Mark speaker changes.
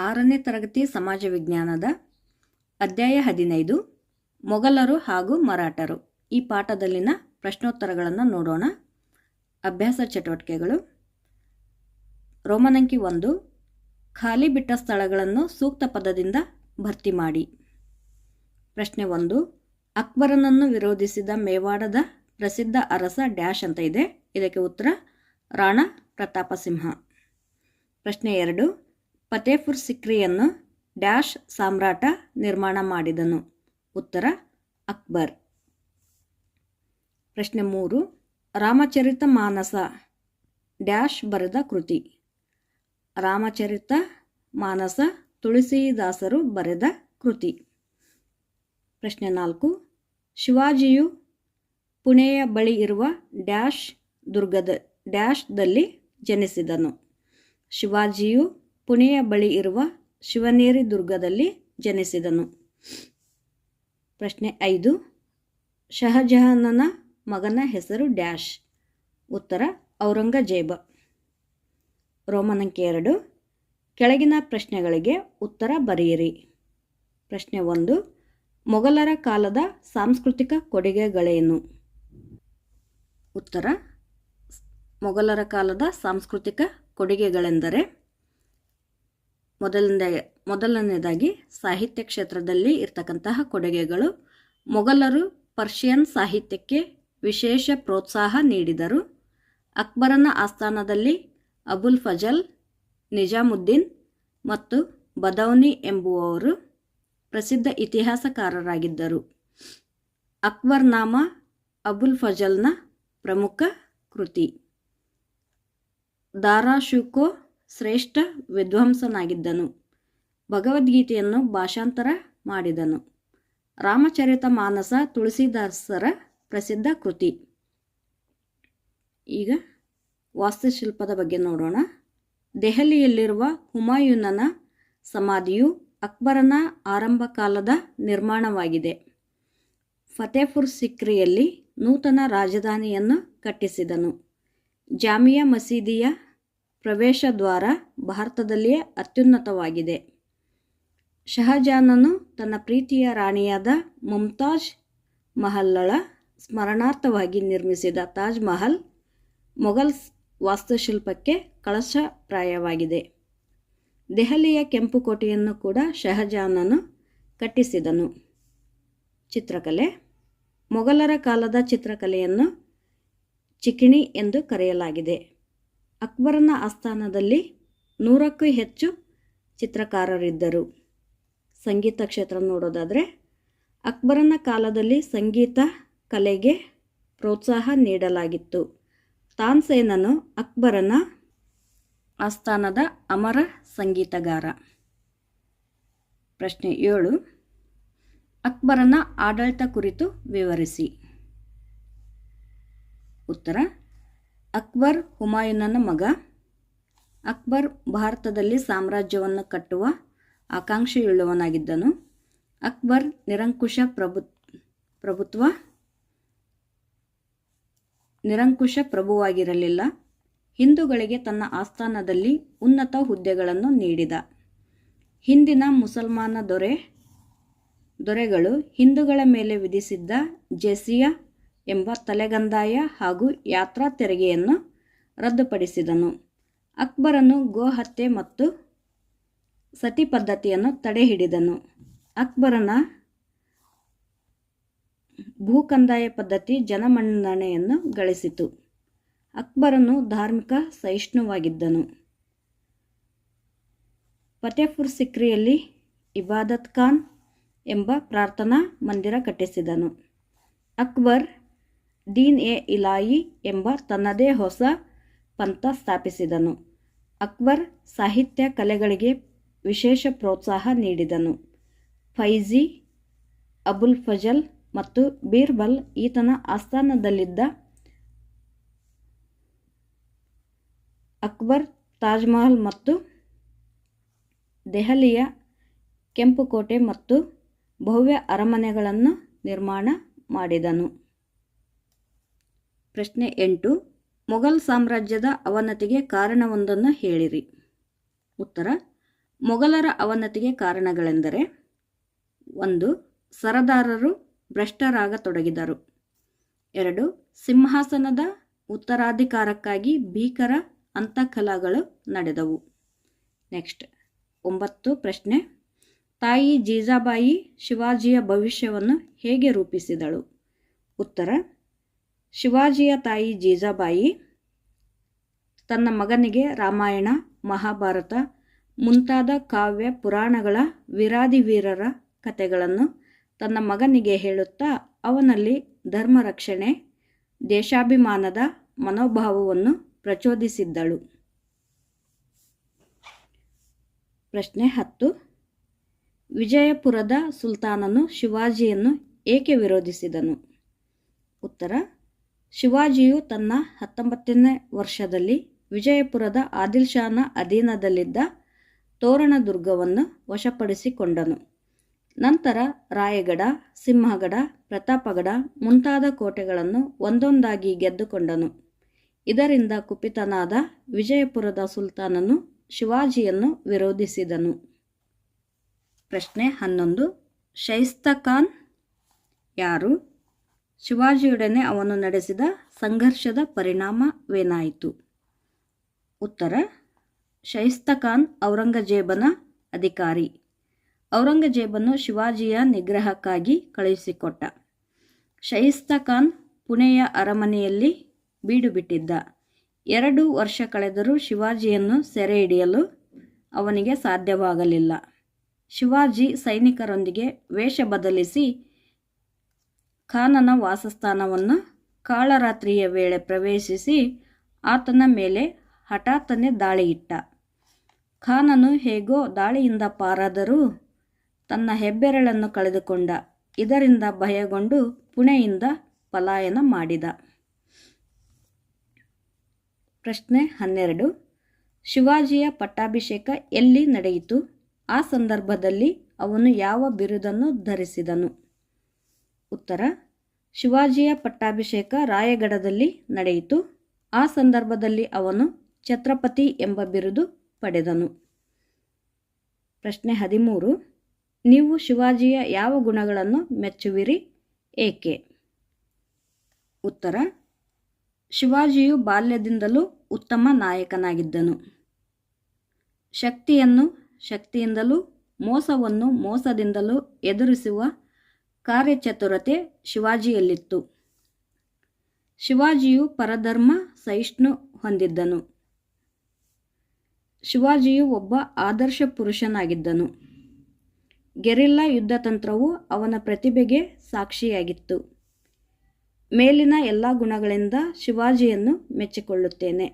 Speaker 1: ಆರನೇ ತರಗತಿ ಸಮಾಜ ವಿಜ್ಞಾನದ ಅಧ್ಯಾಯ ಹದಿನೈದು, ಮೊಘಲರು ಹಾಗೂ ಮರಾಠರು. ಈ ಪಾಠದಲ್ಲಿನ ಪ್ರಶ್ನೋತ್ತರಗಳನ್ನು ನೋಡೋಣ. ಅಭ್ಯಾಸ ಚಟುವಟಿಕೆಗಳು. ರೋಮನಂಕಿ ಒಂದು, ಖಾಲಿ ಬಿಟ್ಟ ಸ್ಥಳಗಳನ್ನು ಸೂಕ್ತ ಪದದಿಂದ ಭರ್ತಿ ಮಾಡಿ. ಪ್ರಶ್ನೆ ಒಂದು, ಅಕ್ಬರನನ್ನು ವಿರೋಧಿಸಿದ ಮೇವಾಡದ ಪ್ರಸಿದ್ಧ ಅರಸ ಡ್ಯಾಶ್ ಅಂತ ಇದೆ. ಇದಕ್ಕೆ ಉತ್ತರ, ರಾಣಾ ಪ್ರತಾಪ ಸಿಂಹ ಪ್ರಶ್ನೆ ಎರಡು ಫತೇಪುರ್ ಸಿಕ್ರಿಯನ್ನು ಡ್ಯಾಶ್ ಸಾಮ್ರಾಟ ನಿರ್ಮಾಣ ಮಾಡಿದನು. ಉತ್ತರ, ಅಕ್ಬರ್. ಪ್ರಶ್ನೆ ಮೂರು, ರಾಮಚರಿತ ಮಾನಸ, ಡ್ಯಾಶ್ ಬರೆದ ಕೃತಿ. ರಾಮಚರಿತ ಮಾನಸ ತುಳಸಿದಾಸರು ಬರೆದ ಕೃತಿ. ಪ್ರಶ್ನೆ ನಾಲ್ಕು, ಶಿವಾಜಿಯು ಪುಣೆಯ ಬಳಿ ಇರುವ ಡ್ಯಾಶ್ ದುರ್ಗದ, ಡ್ಯಾಶ್ದಲ್ಲಿ ಜನಿಸಿದನು. ಶಿವಾಜಿಯು ಪುಣೆಯ ಬಳಿ ಇರುವ ಶಿವನೇರಿ ದುರ್ಗದಲ್ಲಿ ಜನಿಸಿದನು. ಪ್ರಶ್ನೆ ಐದು. ಶಹಜಹಾನನ ಮಗನ ಹೆಸರು ಡ್ಯಾಶ್. ಉತ್ತರ, ಔರಂಗಜೇಬ. ರೋಮನಂಕೆ ಎರಡು. ಕೆಳಗಿನ ಪ್ರಶ್ನೆಗಳಿಗೆ ಉತ್ತರ ಬರೆಯಿರಿ. ಪ್ರಶ್ನೆ ಒಂದು. ಮೊಘಲರ ಕಾಲದ ಸಾಂಸ್ಕೃತಿಕ ಕೊಡುಗೆಗಳೇನು? ಉತ್ತರ. ಮೊಘಲರ ಕಾಲದ ಸಾಂಸ್ಕೃತಿಕ ಕೊಡುಗೆಗಳೆಂದರೆ ಮೊದಲನೇ, ಮೊದಲನೇದಾಗಿ ಸಾಹಿತ್ಯ ಕ್ಷೇತ್ರದಲ್ಲಿ ಇರ್ತಕ್ಕಂತಹ ಕೊಡುಗೆಗಳು. ಮೊಘಲರು ಪರ್ಷಿಯನ್ ಸಾಹಿತ್ಯಕ್ಕೆ ವಿಶೇಷ ಪ್ರೋತ್ಸಾಹ ನೀಡಿದರು. ಅಕ್ಬರನ ಆಸ್ಥಾನದಲ್ಲಿ ಅಬುಲ್ ಫಜಲ್, ನಿಜಾಮುದ್ದೀನ್ ಮತ್ತು ಬದೌನಿ ಎಂಬುವವರು ಪ್ರಸಿದ್ಧ ಇತಿಹಾಸಕಾರರಾಗಿದ್ದರು. ಅಕ್ಬರ್ ನಾಮ ಅಬುಲ್ ಫಜಲ್ನ ಪ್ರಮುಖ ಕೃತಿ. ದಾರಾಶುಕೋ ಶ್ರೇಷ್ಠ ವಿದ್ವಾಂಸನಾಗಿದ್ದನು. ಭಗವದ್ಗೀತೆಯನ್ನು ಭಾಷಾಂತರ ಮಾಡಿದನು. ರಾಮಚರಿತ ಮಾನಸ ತುಳಸಿದಾಸರ ಪ್ರಸಿದ್ಧ ಕೃತಿ. ಈಗ ವಾಸ್ತುಶಿಲ್ಪದ ಬಗ್ಗೆ ನೋಡೋಣ. ದೆಹಲಿಯಲ್ಲಿರುವ ಹುಮಾಯೂನನ ಸಮಾಧಿಯು ಅಕ್ಬರನ ಆರಂಭ ಕಾಲದ ನಿರ್ಮಾಣವಾಗಿದೆ. ಫತೇಪುರ್ ಸಿಕ್ರಿಯಲ್ಲಿ ನೂತನ ರಾಜಧಾನಿಯನ್ನು ಕಟ್ಟಿಸಿದನು. ಜಾಮಿಯಾ ಮಸೀದಿಯ ಪ್ರವೇಶ ದ್ವಾರ ಭಾರತದಲ್ಲಿಯೇ ಅತ್ಯುನ್ನತವಾಗಿದೆ. ಶಹಜಾನನು ತನ್ನ ಪ್ರೀತಿಯ ರಾಣಿಯಾದ ಮುಮ್ತಾಜ್ ಮಹಲ್ಲಳ ಸ್ಮರಣಾರ್ಥವಾಗಿ ನಿರ್ಮಿಸಿದ ತಾಜ್ ಮಹಲ್ ಮೊಘಲ್ ವಾಸ್ತುಶಿಲ್ಪಕ್ಕೆ ಕಳಶಪ್ರಾಯವಾಗಿದೆ. ದೆಹಲಿಯ ಕೆಂಪು ಕೋಟೆಯನ್ನು ಕೂಡ ಶಹಜಾನನು ಕಟ್ಟಿಸಿದನು. ಚಿತ್ರಕಲೆ, ಮೊಘಲರ ಕಾಲದ ಚಿತ್ರಕಲೆಯನ್ನು ಚಿಕಿಣಿ ಎಂದು ಕರೆಯಲಾಗಿದೆ. ಅಕ್ಬರನ ಆಸ್ಥಾನದಲ್ಲಿ ನೂರಕ್ಕೂ ಹೆಚ್ಚು ಚಿತ್ರಕಾರರಿದ್ದರು. ಸಂಗೀತ ಕ್ಷೇತ್ರ ನೋಡೋದಾದರೆ, ಅಕ್ಬರನ ಕಾಲದಲ್ಲಿ ಸಂಗೀತ ಕಲೆಗೆ ಪ್ರೋತ್ಸಾಹ ನೀಡಲಾಗಿತ್ತು. ತಾನ್ಸೇನನು ಅಕ್ಬರನ ಆಸ್ಥಾನದ ಅಮರ ಸಂಗೀತಗಾರ. ಪ್ರಶ್ನೆ ಏಳು. ಅಕ್ಬರನ ಆಡಳಿತ ಕುರಿತು ವಿವರಿಸಿ. ಉತ್ತರ ಅಕ್ಬರ್ ಹುಮಾಯೂನನ ಮಗ. ಅಕ್ಬರ್ ಭಾರತದಲ್ಲಿ ಸಾಮ್ರಾಜ್ಯವನ್ನು ಕಟ್ಟುವ ಆಕಾಂಕ್ಷೆಯುಳ್ಳವನಾಗಿದ್ದನು. ಅಕ್ಬರ್ ನಿರಂಕುಶ ಪ್ರಭು, ಪ್ರಭುತ್ವ ನಿರಂಕುಶ ಪ್ರಭುವಾಗಿರಲಿಲ್ಲ. ಹಿಂದೂಗಳಿಗೆ ತನ್ನ ಆಸ್ಥಾನದಲ್ಲಿ ಉನ್ನತ ಹುದ್ದೆಗಳನ್ನು ನೀಡಿದ. ಹಿಂದಿನ ಮುಸಲ್ಮಾನ ದೊರೆ, ದೊರೆಗಳು ಹಿಂದೂಗಳ ಮೇಲೆ ವಿಧಿಸಿದ್ದ ಜೆಸಿಯಾ ಎಂಬ ತಲೆಗಂದಾಯ ಹಾಗೂ ಯಾತ್ರಾ ತೆರಿಗೆಯನ್ನು ರದ್ದುಪಡಿಸಿದನು. ಅಕ್ಬರನು ಗೋಹತ್ಯೆ ಮತ್ತು ಸತಿ ಪದ್ಧತಿಯನ್ನು ತಡೆಹಿಡಿದನು. ಅಕ್ಬರನ ಭೂಕಂದಾಯ ಪದ್ಧತಿ ಜನಮನ್ನಣೆಯನ್ನು ಗಳಿಸಿತು. ಅಕ್ಬರನು ಧಾರ್ಮಿಕ ಸಹಿಷ್ಣುವಾಗಿದ್ದನು. ಫತೇಪುರ್ ಸಿಕ್ರಿಯಲ್ಲಿ ಇಬಾದತ್ ಖಾನ್ ಎಂಬ ಪ್ರಾರ್ಥನಾ ಮಂದಿರ ಕಟ್ಟಿಸಿದನು. ಅಕ್ಬರ್ ದೀನ್ ಎ ಇಲಾಯಿ ಎಂಬ ತನ್ನದೇ ಹೊಸ ಪಂಥ ಸ್ಥಾಪಿಸಿದನು. ಅಕ್ಬರ್ ಸಾಹಿತ್ಯ ಕಲೆಗಳಿಗೆ ವಿಶೇಷ ಪ್ರೋತ್ಸಾಹ ನೀಡಿದನು. ಫೈಜಿ, ಅಬುಲ್ ಫಜಲ್ ಮತ್ತು ಬೀರ್ಬಲ್ ಈತನ ಆಸ್ಥಾನದಲ್ಲಿದ್ದ ಅಕ್ಬರ್ ತಾಜ್ಮಹಲ್ ಮತ್ತು ದೆಹಲಿಯ ಕೆಂಪುಕೋಟೆ ಮತ್ತು ಭವ್ಯ ಅರಮನೆಗಳನ್ನು ನಿರ್ಮಾಣ ಮಾಡಿದನು. ಪ್ರಶ್ನೆ ಎಂಟು, ಮೊಘಲ್ ಸಾಮ್ರಾಜ್ಯದ ಅವನತಿಗೆ ಕಾರಣವೊಂದನ್ನು ಹೇಳಿರಿ. ಉತ್ತರ, ಮೊಘಲರ ಅವನತಿಗೆ ಕಾರಣಗಳೆಂದರೆ, ಒಂದು, ಸರದಾರರು ಭ್ರಷ್ಟರಾಗತೊಡಗಿದರು ಎರಡು, ಸಿಂಹಾಸನದ ಉತ್ತರಾಧಿಕಾರಕ್ಕಾಗಿ ಭೀಕರ ಅಂತಃಕಲಗಳು ನಡೆದವು. ನೆಕ್ಸ್ಟ್, ಒಂಬತ್ತು ಪ್ರಶ್ನೆ, ತಾಯಿ ಜೀಜಾಬಾಯಿ ಶಿವಾಜಿಯ ಭವಿಷ್ಯವನ್ನು ಹೇಗೆ ರೂಪಿಸಿದಳು? ಉತ್ತರ ಶಿವಾಜಿಯ ತಾಯಿ ಜೀಜಾಬಾಯಿ ತನ್ನ ಮಗನಿಗೆ ರಾಮಾಯಣ, ಮಹಾಭಾರತ ಮುಂತಾದ ಕಾವ್ಯ, ಪುರಾಣಗಳ ವೀರಾದಿ ವೀರರ ಕಥೆಗಳನ್ನು ತನ್ನ ಮಗನಿಗೆ ಹೇಳುತ್ತಾ ಅವನಲ್ಲಿ ಧರ್ಮ ರಕ್ಷಣೆ ದೇಶಾಭಿಮಾನದ ಮನೋಭಾವವನ್ನು ಪ್ರಚೋದಿಸಿದ್ದಳು. ಪ್ರಶ್ನೆ ಹತ್ತು. ವಿಜಯಪುರದ ಸುಲ್ತಾನನು ಶಿವಾಜಿಯನ್ನು ಏಕೆ ವಿರೋಧಿಸಿದನು? ಉತ್ತರ ಶಿವಾಜಿಯು ತನ್ನ ಹತ್ತೊಂಬತ್ತನೇ ವರ್ಷದಲ್ಲಿ ವಿಜಯಪುರದ ಆದಿಲ್ ಶಾನ ಅಧೀನದಲ್ಲಿದ್ದ ತೋರಣದುರ್ಗವನ್ನು ವಶಪಡಿಸಿಕೊಂಡನು. ನಂತರ ರಾಯಗಡ, ಸಿಂಹಗಡ, ಪ್ರತಾಪಗಡ ಮುಂತಾದ ಕೋಟೆಗಳನ್ನು ಒಂದೊಂದಾಗಿ ಗೆದ್ದುಕೊಂಡನು. ಇದರಿಂದ ಕುಪಿತನಾದ ವಿಜಯಪುರದ ಸುಲ್ತಾನನು ಶಿವಾಜಿಯನ್ನು ವಿರೋಧಿಸಿದನು. ಪ್ರಶ್ನೆ ಹನ್ನೊಂದು. ಶೈಸ್ತಖಾನ್ ಯಾರು? ಶಿವಾಜಿಯೊಡನೆ ಅವನು ನಡೆಸಿದ ಸಂಘರ್ಷದ ಪರಿಣಾಮವೇನಾಯಿತು ಉತ್ತರ, ಶೈಸ್ತಖಾನ್ ಔರಂಗಜೇಬನ ಅಧಿಕಾರಿ. ಔರಂಗಜೇಬನು ಶಿವಾಜಿಯ ನಿಗ್ರಹಕ್ಕಾಗಿ ಕಳುಹಿಸಿಕೊಟ್ಟ. ಶೈಸ್ತಖಾನ್ ಪುಣೆಯ ಅರಮನೆಯಲ್ಲಿ ಬೀಡು ಬಿಟ್ಟಿದ್ದ. ಎರಡು ವರ್ಷ ಕಳೆದರೂ ಶಿವಾಜಿಯನ್ನು ಸೆರೆ ಹಿಡಿಯಲು ಅವನಿಗೆ ಸಾಧ್ಯವಾಗಲಿಲ್ಲ. ಶಿವಾಜಿ ಸೈನಿಕರೊಂದಿಗೆ ವೇಷ ಬದಲಿಸಿ ಖಾನನ ವಾಸಸ್ಥಾನವನ್ನು ಕಾಳರಾತ್ರಿಯ ವೇಳೆ ಪ್ರವೇಶಿಸಿ ಆತನ ಮೇಲೆ ಹಠಾತ್ತನೆ ದಾಳಿಯಿಟ್ಟ. ಖಾನನು ಹೇಗೋ ದಾಳಿಯಿಂದ ಪಾರಾದರೂ ತನ್ನ ಹೆಬ್ಬೆರಳನ್ನು ಕಳೆದುಕೊಂಡ. ಇದರಿಂದ ಭಯಗೊಂಡು ಪುಣೆಯಿಂದ ಪಲಾಯನ ಮಾಡಿದ. ಪ್ರಶ್ನೆ ಹನ್ನೆರಡು. ಶಿವಾಜಿಯ ಪಟ್ಟಾಭಿಷೇಕ ಎಲ್ಲಿ ನಡೆಯಿತು? ಆ ಸಂದರ್ಭದಲ್ಲಿ ಅವನು ಯಾವ ಬಿರುದನ್ನು ಧರಿಸಿದನು? ಉತ್ತರ, ಶಿವಾಜಿಯ ಪಟ್ಟಾಭಿಷೇಕ ರಾಯಗಢದಲ್ಲಿ ನಡೆಯಿತು. ಆ ಸಂದರ್ಭದಲ್ಲಿ ಅವನು ಛತ್ರಪತಿ ಎಂಬ ಬಿರುದು ಪಡೆದನು. ಪ್ರಶ್ನೆ ಹದಿಮೂರು, ನೀವು ಶಿವಾಜಿಯ ಯಾವ ಗುಣಗಳನ್ನು ಮೆಚ್ಚುವಿರಿ? ಏಕೆ? ಉತ್ತರ, ಶಿವಾಜಿಯು ಬಾಲ್ಯದಿಂದಲೂ ಉತ್ತಮ ನಾಯಕನಾಗಿದ್ದನು. ಶಕ್ತಿಯನ್ನು ಶಕ್ತಿಯಿಂದಲೂ ಮೋಸವನ್ನು ಮೋಸದಿಂದಲೂ ಎದುರಿಸುವ ಕಾರ್ಯಚತುರತೆ ಶಿವಾಜಿಯಲ್ಲಿತ್ತು. ಶಿವಾಜಿಯು ಪರಧರ್ಮ ಸಹಿಷ್ಣು ಹೊಂದಿದ್ದನು. ಶಿವಾಜಿಯು ಒಬ್ಬ ಆದರ್ಶ ಪುರುಷನಾಗಿದ್ದನು. ಗೆರಿಲ್ಲಾ ಯುದ್ಧತಂತ್ರವು ಅವನ ಪ್ರತಿಭೆಗೆ ಸಾಕ್ಷಿಯಾಗಿತ್ತು. ಮೇಲಿನ ಎಲ್ಲ ಗುಣಗಳಿಂದ ಶಿವಾಜಿಯನ್ನು ಮೆಚ್ಚಿಕೊಳ್ಳುತ್ತೇನೆ.